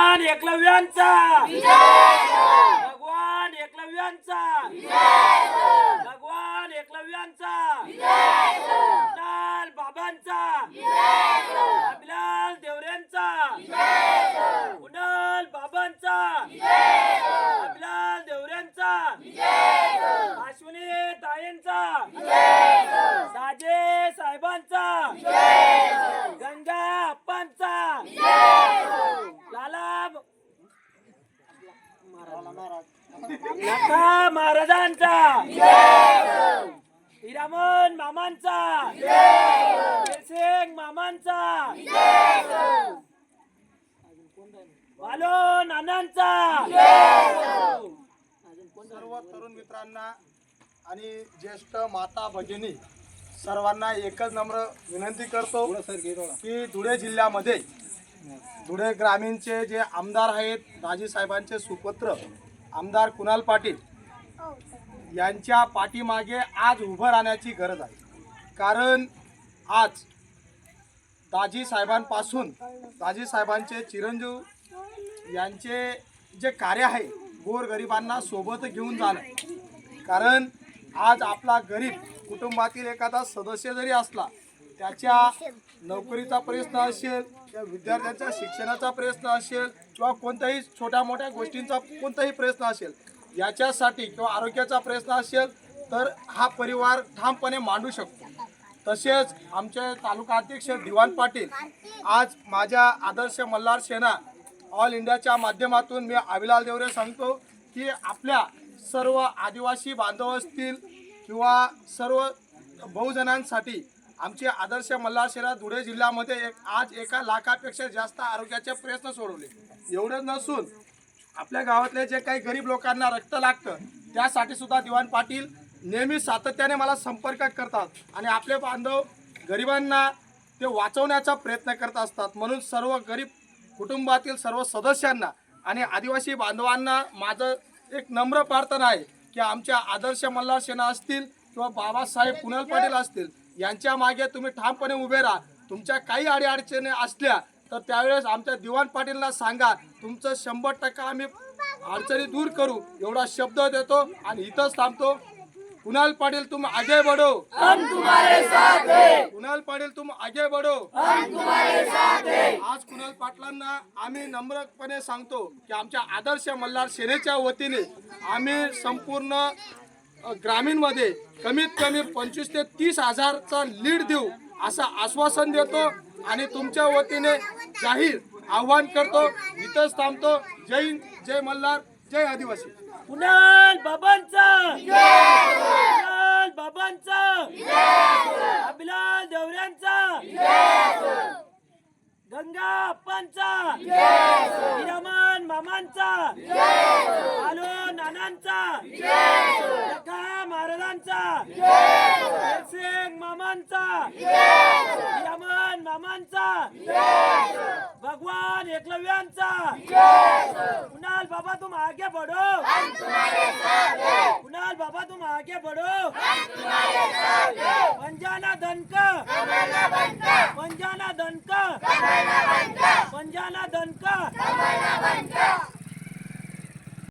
भगवान एकलव्यांचा. भगवान एकलव्यांचा. भगवान एकलव्यांचा. कुणाल बाबांचा. अभिलाल देवऱ्यांचा कुणाल बाबांचा. अभिलाल देवऱ्यांचा अश्विनी ताईंचा साजे साहेबांचा गंगा अप्पांचा लाला लखा महाराजांचा. हिरामन मामांचा. सिंग मामांचा. बालो नानांचा. सर्व तरुण मित्रांना आणि ज्येष्ठ माता भगिनी सर्वांना एकच नम्र विनंती करतो की धुळे जिल्ह्यामध्ये धुळे ग्रामीणचे जे आमदार आहेत राजी साहेबांचे सुपुत्र आमदार कुणाल पाटील यांच्या पाठीमागे आज उभं राहण्याची गरज आहे. कारण आज दाजी साहेबांपासून दाजी साहेबांचे चिरंजीव यांचे जे कार्य आहे गोरगरिबांना सोबत घेऊन जाणं. कारण आज आपला गरीब कुटुंबातील एखादा सदस्य जरी असला त्याच्या नोकरीचा प्रश्न असेल त्या विद्यार्थ्यांच्या शिक्षणाचा प्रश्न असेल किंवा कोणत्याही छोट्या मोठ्या गोष्टींचा कोणताही प्रश्न असेल याच्यासाठी किंवा आरोग्याचा प्रश्न असेल तर हा परिवार ठामपणे मांडू शकतो. तसेच आमचे तालुका अध्यक्ष दिवान पाटील आज माझ्या आदर्श मल्हार सेना ऑल इंडियाच्या माध्यमातून मी अविलाल देवरे सांगतो की आपल्या सर्व आदिवासी बांधव असतील किंवा सर्व बहुजनांसाठी आमचे आदर्श मल्हार धुळे जिल्ह्यामध्ये एक आज एका लाखापेक्षा जास्त आरोग्याचे प्रयत्न सोडवले. एवढंच नसून आपल्या गावातले जे काही गरीब लोकांना रक्त लागतं त्यासाठी सुद्धा दिवाण पाटील नेहमी सातत्याने मला संपर्क करतात आणि आपले बांधव गरिबांना ते वाचवण्याचा प्रयत्न करत असतात. म्हणून सर्व गरीब कुटुंबातील सर्व सदस्यांना आणि आदिवासी बांधवांना माझं एक नम्र प्रार्थना आहे की आमच्या आदर्श मल्हार सेना असतील किंवा बाबासाहेब कुणाल पाटील असतील यांच्या मागे तुम्ही ठामपणे उभे राहा. तुमच्या काही अडीअडचणी असल्या तर त्यावेळेस आमच्या दिवाण पाटीलला सांगा तुमचं शंभर टक्का आम्ही अडचणी दूर करू. एवढा शब्द देतो आणि इथंच थांबतो. कुणाल पाटील तुम आगे बढो. हैं. कुणाल पाटील तुम आगे बढो. हैं. आज कुणाल पाटलांना आम्ही नम्रपणे सांगतो की आमच्या आदर्श मल्हार सेनेच्या वतीने आम्ही संपूर्ण ग्रामीणमध्ये कमीत कमी पंचवीस ते तीस हजारचा लीड देऊ असं आश्वासन देतो आणि तुमच्या वतीने जाहीर आव्हान करतो. इथंच थांबतो. जय हिंद, जय मल्हार जय आदिवासी. कुणाल बाबांचा? कुणाल बाबांचा? अभिलाल देवऱ्यांचा गंगा अप्पांचा हिरामन मामांचा? आलो नानांचा? सिंग मामांचा हिरामन मामांचा भगवान एकलव्यांचा कुणाल बाबा तुम आगे बढ़ो. कुणाल बाबा तुम आगे बढ़ो. पंजाना दनका पंजाना दनका पंजाना दनका